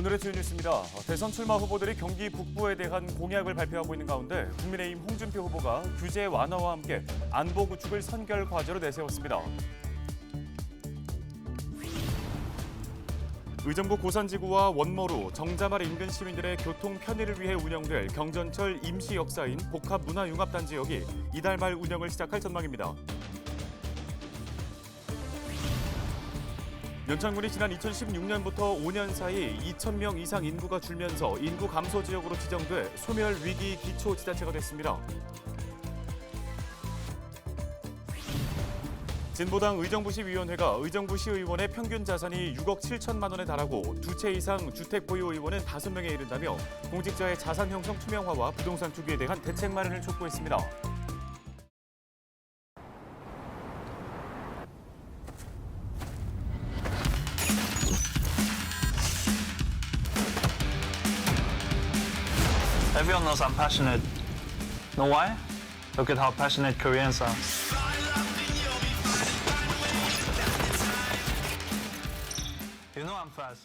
오늘의 주요 뉴스입니다. 대선 출마 후보들이 경기 북부에 대한 공약을 발표하고 있는 가운데 국민의힘 홍준표 후보가 규제 완화와 함께 안보 구축을 선결 과제로 내세웠습니다. 의정부 고산지구와 원모루, 정자말 인근 시민들의 교통 편의를 위해 운영될 경전철 임시 역사인 복합문화융합단 지 역이 이달 말 운영을 시작할 전망입니다. 연창군이 지난 2016년부터 5년 사이 2,000명 이상 인구가 줄면서 인구 감소 지역으로 지정돼 소멸 위기 기초 지자체가 됐습니다. 진보당 의정부시 위원회가 의정부시 의원의 평균 자산이 6억 7천만 원에 달하고 두 채 이상 주택 보유 의원은 5명에 이른다며 공직자의 자산 형성 투명화와 부동산 투기에 대한 대책 마련을 촉구했습니다. Everyone knows I'm passionate. Know why? Look at how passionate Koreans are. You know I'm fast.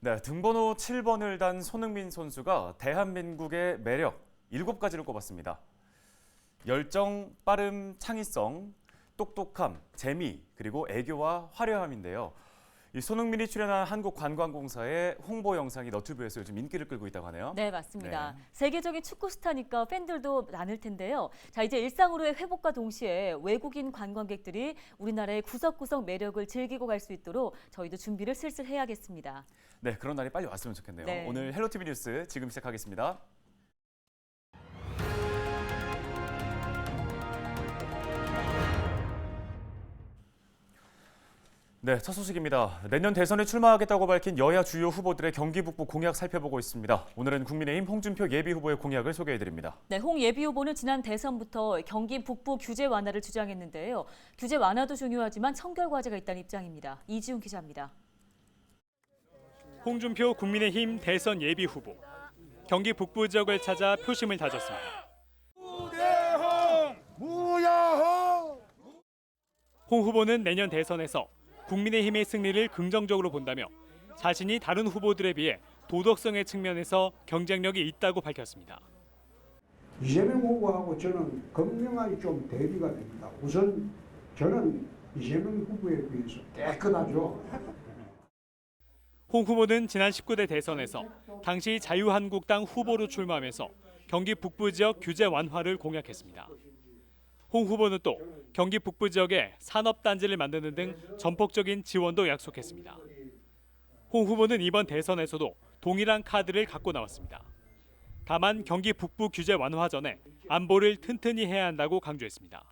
네, 등번호 7번을 단 손흥민 선수가 대한민국의 매력 7가지를 꼽았습니다. 열정, 빠름, 창의성, 똑똑함, 재미, 그리고 애교와 화려함인데요. 이 손흥민이 출연한 한국관광공사의 홍보 영상이 너튜브에서 요즘 인기를 끌고 있다고 하네요. 네, 맞습니다. 네. 세계적인 축구 스타니까 팬들도 많을 텐데요. 자, 이제 일상으로의 회복과 동시에 외국인 관광객들이 우리나라의 구석구석 매력을 즐기고 갈 수 있도록 저희도 준비를 슬슬 해야겠습니다. 네, 그런 날이 빨리 왔으면 좋겠네요. 네. 오늘 헬로티비 뉴스 지금 시작하겠습니다. 네, 첫 소식입니다. 내년 대선에 출마하겠다고 밝힌 여야 주요 후보들의 경기 북부 공약 살펴보고 있습니다. 오늘은 국민의힘 홍준표 예비 후보의 공약을 소개해 드립니다. 네, 홍 예비 후보는 지난 대선부터 경기 북부 규제 완화를 주장했는데요. 규제 완화도 중요하지만 청결 과제가 있다는 입장입니다. 이지훈 기자입니다. 홍준표 국민의힘 대선 예비 후보 경기 북부 지역을 찾아 표심을 다졌습니다. 홍 후보는 내년 대선에서 국민의힘의 승리를 긍정적으로 본다며 자신이 다른 후보들에 비해 도덕성의 측면에서 경쟁력이 있다고 밝혔습니다. 이재명 후보하고 저는 극명하게 좀 대비가 됩니다. 우선 저는 이재명 후보에 비해서 깨끗하죠. 홍 후보는 지난 19대 대선에서 당시 자유한국당 후보로 출마하면서 경기 북부 지역 규제 완화를 공약했습니다. 홍 후보는 또 경기 북부 지역에 산업단지를 만드는 등 전폭적인 지원도 약속했습니다. 홍 후보는 이번 대선에서도 동일한 카드를 갖고 나왔습니다. 다만 경기 북부 규제 완화 전에 안보를 튼튼히 해야 한다고 강조했습니다.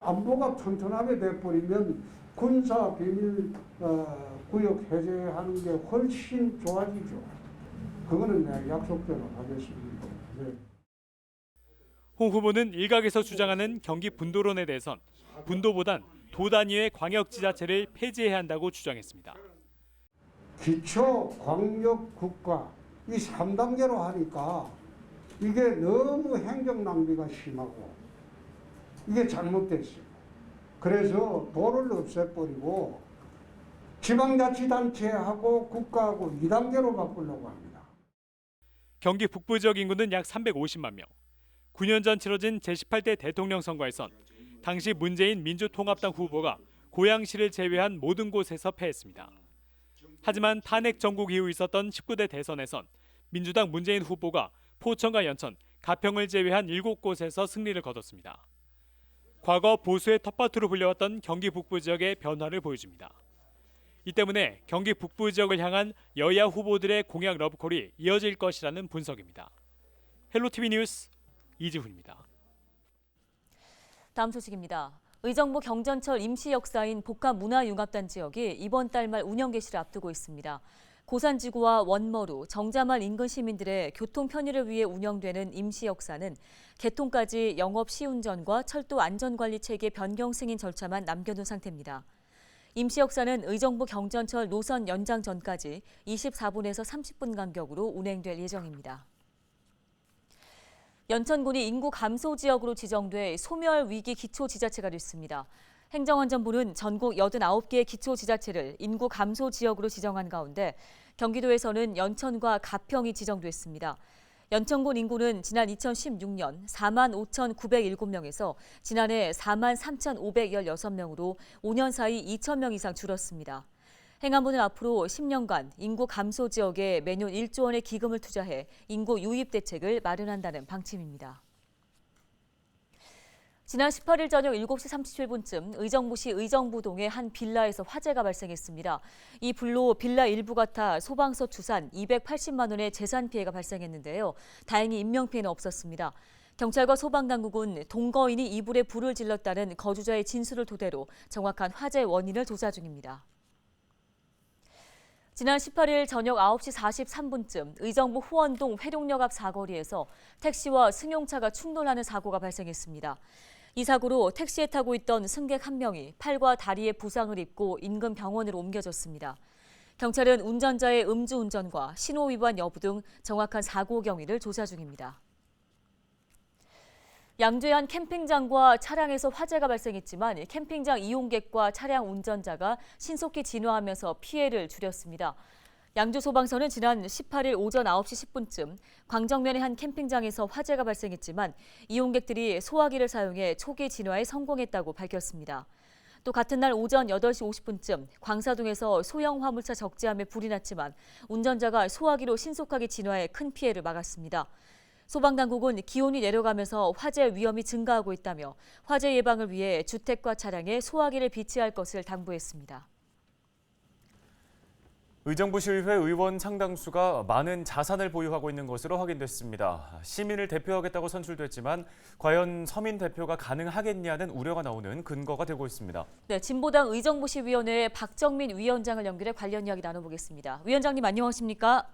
안보가 튼튼하게 돼버리면 군사 비밀 어, 구역 해제하는 게 훨씬 좋아지죠. 그거는 약속대로 하겠습니다. 네. 홍 후보는 일각에서 주장하는 경기 분도론에 대해선 분도보단 도 단위의 광역 지자체를 폐지해야 한다고 주장했습니다. 기초 광역 국가 이 3단계로 하니까 이게 너무 행정 낭비가 심하고 이게 잘못됐어요. 그래서 도를 없애버리고 지방자치단체하고 국가하고 2단계로 바꾸려고 합니다. 경기 북부 지역 인구는 약 350만 명. 9년 전 치러진 제18대 대통령 선거에선 당시 문재인 민주통합당 후보가 고양시를 제외한 모든 곳에서 패했습니다. 하지만 탄핵 전국 이후 있었던 19대 대선에선 민주당 문재인 후보가 포천과 연천, 가평을 제외한 7곳에서 승리를 거뒀습니다. 과거 보수의 텃밭으로 불려왔던 경기 북부 지역의 변화를 보여줍니다. 이 때문에 경기 북부 지역을 향한 여야 후보들의 공약 러브콜이 이어질 것이라는 분석입니다. 헬로티비 뉴스 이지훈입니다. 다음 소식입니다. 의정부 경전철 임시 역사인 복합문화융합단 지역이 이번 달 말 운영 개시를 앞두고 있습니다. 고산지구와 원머루, 정자말 인근 시민들의 교통 편의를 위해 운영되는 임시 역사는 개통까지 영업 시운전과 철도 안전관리 체계 변경 승인 절차만 남겨둔 상태입니다. 임시 역사는 의정부 경전철 노선 연장 전까지 24분에서 30분 간격으로 운행될 예정입니다. 연천군이 인구 감소 지역으로 지정돼 소멸 위기 기초 지자체가 됐습니다. 행정안전부는 전국 89개의 기초 지자체를 인구 감소 지역으로 지정한 가운데 경기도에서는 연천과 가평이 지정됐습니다. 연천군 인구는 지난 2016년 4만 5,907명에서 지난해 4만 3,516명으로 5년 사이 2,000명 이상 줄었습니다. 행안부는 앞으로 10년간 인구 감소 지역에 매년 1조 원의 기금을 투자해 인구 유입 대책을 마련한다는 방침입니다. 지난 18일 저녁 7시 37분쯤 의정부시 의정부동의 한 빌라에서 화재가 발생했습니다. 이 불로 빌라 일부가 타 소방서 추산 280만 원의 재산 피해가 발생했는데요. 다행히 인명피해는 없었습니다. 경찰과 소방당국은 동거인이 이불에 불을 질렀다는 거주자의 진술을 토대로 정확한 화재 원인을 조사 중입니다. 지난 18일 저녁 9시 43분쯤 의정부 후원동 회룡역 앞 사거리에서 택시와 승용차가 충돌하는 사고가 발생했습니다. 이 사고로 택시에 타고 있던 승객 한 명이 팔과 다리에 부상을 입고 인근 병원으로 옮겨졌습니다. 경찰은 운전자의 음주운전과 신호 위반 여부 등 정확한 사고 경위를 조사 중입니다. 양주의 한 캠핑장과 차량에서 화재가 발생했지만 캠핑장 이용객과 차량 운전자가 신속히 진화하면서 피해를 줄였습니다. 양주 소방서는 지난 18일 오전 9시 10분쯤 광정면의 한 캠핑장에서 화재가 발생했지만 이용객들이 소화기를 사용해 초기 진화에 성공했다고 밝혔습니다. 또 같은 날 오전 8시 50분쯤 광사동에서 소형 화물차 적재함에 불이 났지만 운전자가 소화기로 신속하게 진화해 큰 피해를 막았습니다. 소방당국은 기온이 내려가면서 화재 위험이 증가하고 있다며 화재 예방을 위해 주택과 차량에 소화기를 비치할 것을 당부했습니다. 의정부시의회 의원 상당수가 많은 자산을 보유하고 있는 것으로 확인됐습니다. 시민을 대표하겠다고 선출됐지만 과연 서민 대표가 가능하겠냐는 우려가 나오는 근거가 되고 있습니다. 네, 진보당 의정부시위원회 박정민 위원장을 연결해 관련 이야기 나눠보겠습니다. 위원장님 안녕하십니까?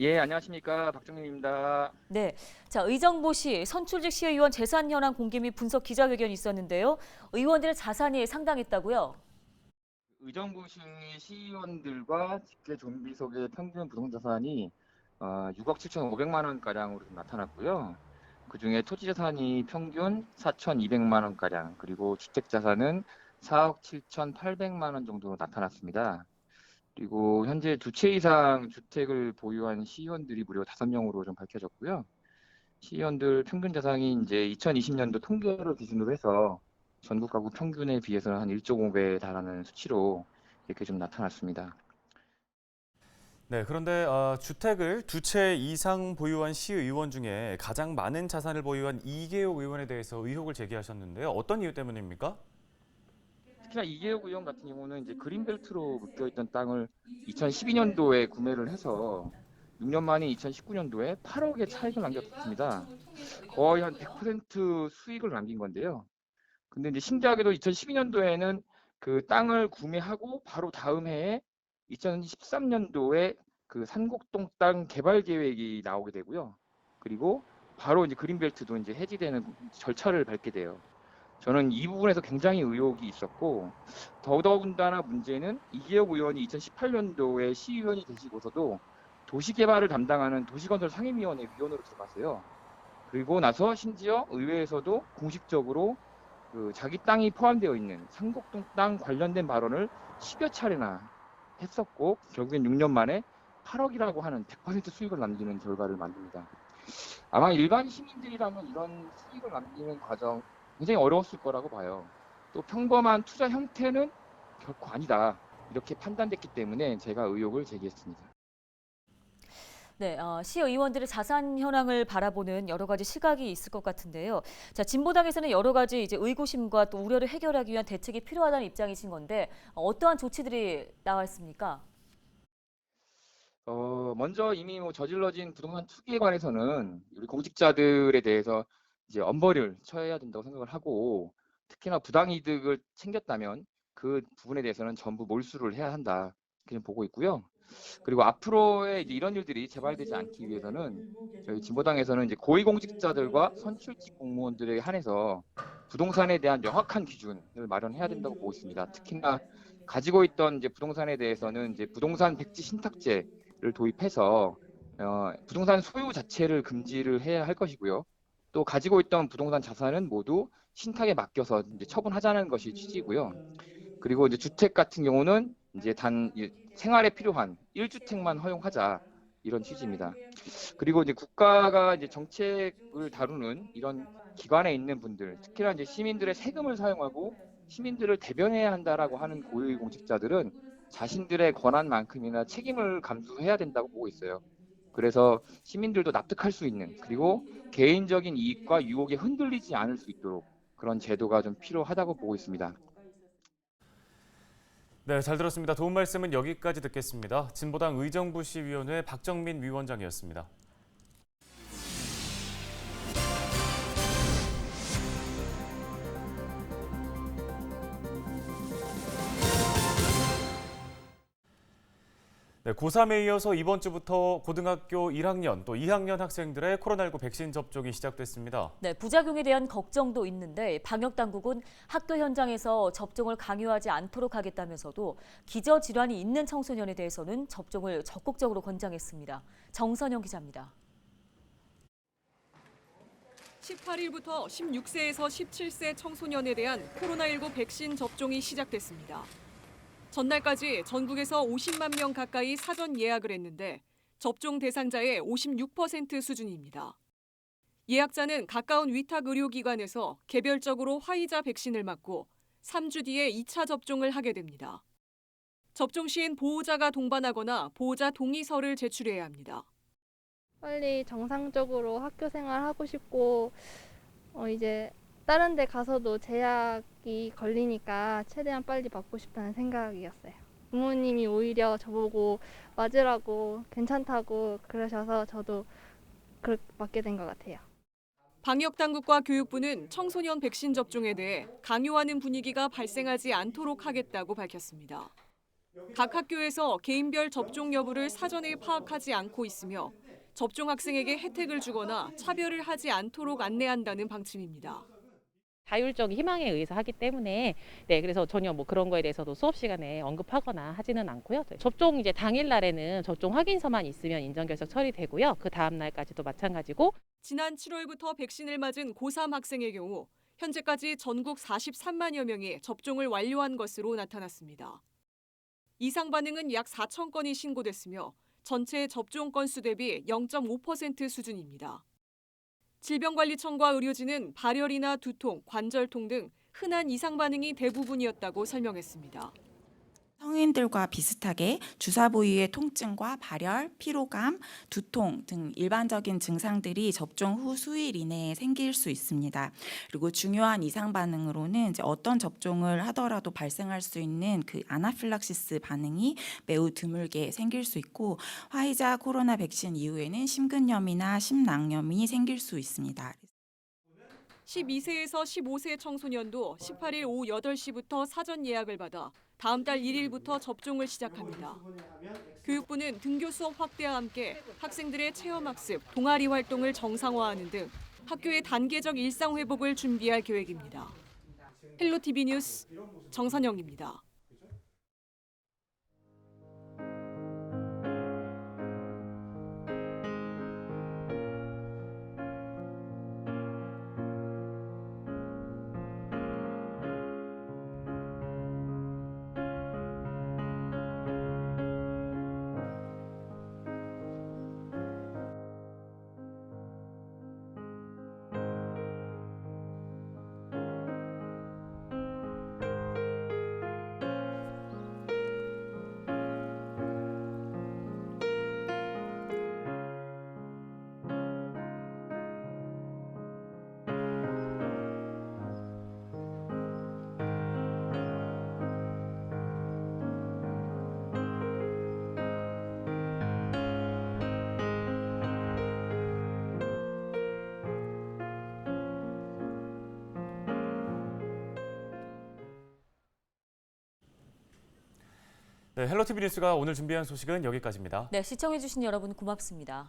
예, 안녕하십니까. 박정민입니다. 네, 자 의정부시 선출직 시의원 재산 현황 공개 및 분석 기자회견이 있었는데요. 의원들의 자산이 상당했다고요? 의정부시 시의원들과 직계 좀비속의 평균 부동 자산이 어, 6억 7,500만 원 가량으로 좀 나타났고요. 그 중에 토지 자산이 평균 4,200만 원 가량, 그리고 주택 자산은 4억 7,800만 원 정도 나타났습니다. 그리고 현재 두 채 이상 주택을 보유한 시의원들이 무려 5명으로 좀 밝혀졌고요. 시의원들 평균 자산이 이제 2020년도 통계를 기준으로 해서 전국 가구 평균에 비해서는 한 1.5배에 달하는 수치로 이렇게 좀 나타났습니다. 네, 그런데 어, 주택을 두 채 이상 보유한 시의원 중에 가장 많은 자산을 보유한 이계호 의원에 대해서 의혹을 제기하셨는데요. 어떤 이유 때문입니까? 특히나 이계욱 의원 같은 경우는 이제 그린벨트로 묶여있던 땅을 2012년도에 구매를 해서 6년 만인 2019년도에 8억의 차익을 남겼습니다. 거의 한 100% 수익을 남긴 건데요. 근데 이제 신기하게도 2012년도에는 그 땅을 구매하고 바로 다음 해에 2013년도에 그 산곡동 땅 개발 계획이 나오게 되고요. 그리고 바로 이제 그린벨트도 이제 해지되는 절차를 밟게 돼요. 저는 이 부분에서 굉장히 의혹이 있었고 더더군다나 문제는 이기혁 의원이 2018년도에 시의원이 되시고서도 도시개발을 담당하는 도시건설 상임위원회 위원으로 들어갔어요. 그리고 나서 심지어 의회에서도 공식적으로 그 자기 땅이 포함되어 있는 상곡동 땅 관련된 발언을 10여 차례나 했었고 결국엔 6년 만에 8억이라고 하는 100% 수익을 남기는 결과를 만듭니다. 아마 일반 시민들이라면 이런 수익을 남기는 과정 굉장히 어려웠을 거라고 봐요. 또 평범한 투자 형태는 결코 아니다. 이렇게 판단됐기 때문에 제가 의혹을 제기했습니다. 네, 어, 시 의원들의 자산 현황을 바라보는 여러 가지 시각이 있을 것 같은데요. 자, 진보당에서는 여러 가지 이제 의구심과 또 우려를 해결하기 위한 대책이 필요하다는 입장이신 건데 어, 어떠한 조치들이 나와 있습니까? 어, 먼저 이미 뭐 저질러진 부동산 투기에 관해서는 우리 공직자들에 대해서 이제 엄벌을 처해야 된다고 생각을 하고 특히나 부당이득을 챙겼다면 그 부분에 대해서는 전부 몰수를 해야 한다 좀 보고 있고요. 그리고 앞으로의 이런 일들이 재발되지 않기 위해서는 저희 진보당에서는 이제 고위공직자들과 선출직 공무원들에 한해서 부동산에 대한 명확한 기준을 마련해야 된다고 보고 있습니다. 특히나 가지고 있던 이제 부동산에 대해서는 이제 부동산 백지 신탁제를 도입해서 어, 부동산 소유 자체를 금지를 해야 할 것이고요. 또 가지고 있던 부동산 자산은 모두 신탁에 맡겨서 이제 처분하자는 것이 취지고요. 그리고 이제 주택 같은 경우는 이제 단 이- 생활에 필요한 1주택만 허용하자 이런 취지입니다. 그리고 이제 국가가 이제 정책을 다루는 이런 기관에 있는 분들, 특히나 이제 시민들의 세금을 사용하고 시민들을 대변해야 한다라고 하는 고위 공직자들은 자신들의 권한만큼이나 책임을 감수해야 된다고 보고 있어요. 그래서 시민들도 납득할 수 있는 그리고 개인적인 이익과 유혹에 흔들리지 않을 수 있도록 그런 제도가 좀 필요하다고 보고 있습니다. 네, 잘 들었습니다. 도움 말씀은 여기까지 듣겠습니다. 진보당 의정부시위원회 박정민 위원장이었습니다. 네, 고3에 이어서 이번 주부터 고등학교 1학년 또 2학년 학생들의 코로나19 백신 접종이 시작됐습니다. 네, 부작용에 대한 걱정도 있는데 방역 당국은 학교 현장에서 접종을 강요하지 않도록 하겠다면서도 기저 질환이 있는 청소년에 대해서는 접종을 적극적으로 권장했습니다. 정선영 기자입니다. 18일부터 16세에서 17세 청소년에 대한 코로나19 백신 접종이 시작됐습니다. 전날까지 전국에서 50만 명 가까이 사전 예약을 했는데 접종 대상자의 56% 수준입니다. 예약자는 가까운 위탁 의료기관에서 개별적으로 화이자 백신을 맞고 3주 뒤에 2차 접종을 하게 됩니다. 접종 시엔 보호자가 동반하거나 보호자 동의서를 제출해야 합니다. 빨리 정상적으로 학교 생활 하고 싶고 어 이제 다른 데 가서도 제약이 걸리니까 최대한 빨리 맞고 싶다는 생각이었어요. 부모님이 오히려 저보고 맞으라고 괜찮다고 그러셔서 저도 그 맞게 된 것 같아요. 방역 당국과 교육부는 청소년 백신 접종에 대해 강요하는 분위기가 발생하지 않도록 하겠다고 밝혔습니다. 각 학교에서 개인별 접종 여부를 사전에 파악하지 않고 있으며 접종 학생에게 혜택을 주거나 차별을 하지 않도록 안내한다는 방침입니다. 자율적인 희망에 의해서 하기 때문에 네 그래서 전혀 뭐 그런 거에 대해서도 수업 시간에 언급하거나 하지는 않고요. 네, 접종 이제 당일 날에는 접종 확인서만 있으면 인정 결석 처리되고요. 그 다음 날까지도 마찬가지고 지난 7월부터 백신을 맞은 고3 학생의 경우 현재까지 전국 43만여 명이 접종을 완료한 것으로 나타났습니다. 이상 반응은 약 4천 건이 신고됐으며 전체 접종 건수 대비 0.5% 수준입니다. 질병관리청과 의료진은 발열이나 두통, 관절통 등 흔한 이상 반응이 대부분이었다고 설명했습니다. 성인들과 비슷하게 주사 부위의 통증과 발열, 피로감, 두통 등 일반적인 증상들이 접종 후 수일 이내에 생길 수 있습니다. 그리고 중요한 이상 반응으로는 이제 어떤 접종을 하더라도 발생할 수 있는 그 아나필락시스 반응이 매우 드물게 생길 수 있고 화이자 코로나 백신 이후에는 심근염이나 심낭염이 생길 수 있습니다. 12세에서 15세 청소년도 18일 오후 8시부터 사전 예약을 받아 다음 달 1일부터 접종을 시작합니다. 교육부는 등교 수업 확대와 함께 학생들의 체험 학습, 동아리 활동을 정상화하는 등 학교의 단계적 일상 회복을 준비할 계획입니다. 헬로티비 뉴스 정선영입니다. 네, 헬로티비 뉴스가 오늘 준비한 소식은 여기까지입니다. 네, 시청해주신 여러분 고맙습니다.